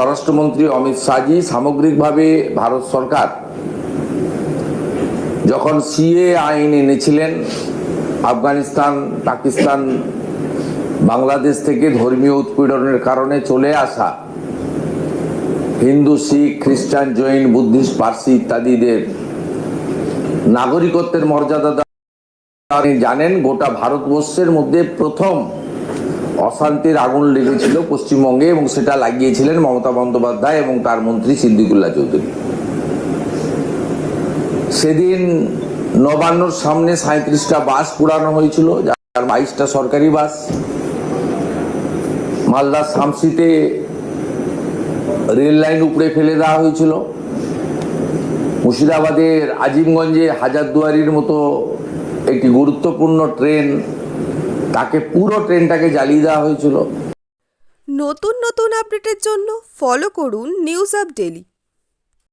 স্বরাষ্ট্রমন্ত্রী অমিত শাহজি সামগ্রিকভাবে ভারত সরকার যখন সিএ আইন এনেছিলেন, আফগানিস্তান, পাকিস্তান, বাংলাদেশ থেকে ধর্মীয় উৎপীড়নের কারণে চলে আসা হিন্দু, শিখ, খ্রিস্টান, জৈন, বুদ্ধিস্ট, পার্সি ইত্যাদিদের নাগরিকত্বের মর্যাদা জানেন গোটা ভারতবর্ষের মধ্যে প্রথম অশান্তির আগুন লেগেছিল পশ্চিমবঙ্গে এবং সেটা লাগিয়েছিলেন মমতা বন্দ্যোপাধ্যায় এবং তার মন্ত্রী সিদ্দিকুল্লাহ চৌধুরী। সেদিন নবান্নর সামনে সাঁত্রিশটা বাস পুরানো হয়েছিল, যার বাইশটা সরকারি বাস। মালদা শামসিতে রেল লাইন উপড়ে ফেলে দেওয়া হয়েছিল। মুর্শিদাবাদের আজিমগঞ্জে হাজারদুয়ারির মতো একটি গুরুত্বপূর্ণ ট্রেন তাকে পুরো ট্রেনটাকে জ্বালিয়ে দেওয়া হয়েছিল। নতুন নতুন আপডেটের জন্য ফলো করুন নিউজ আপ ডেলি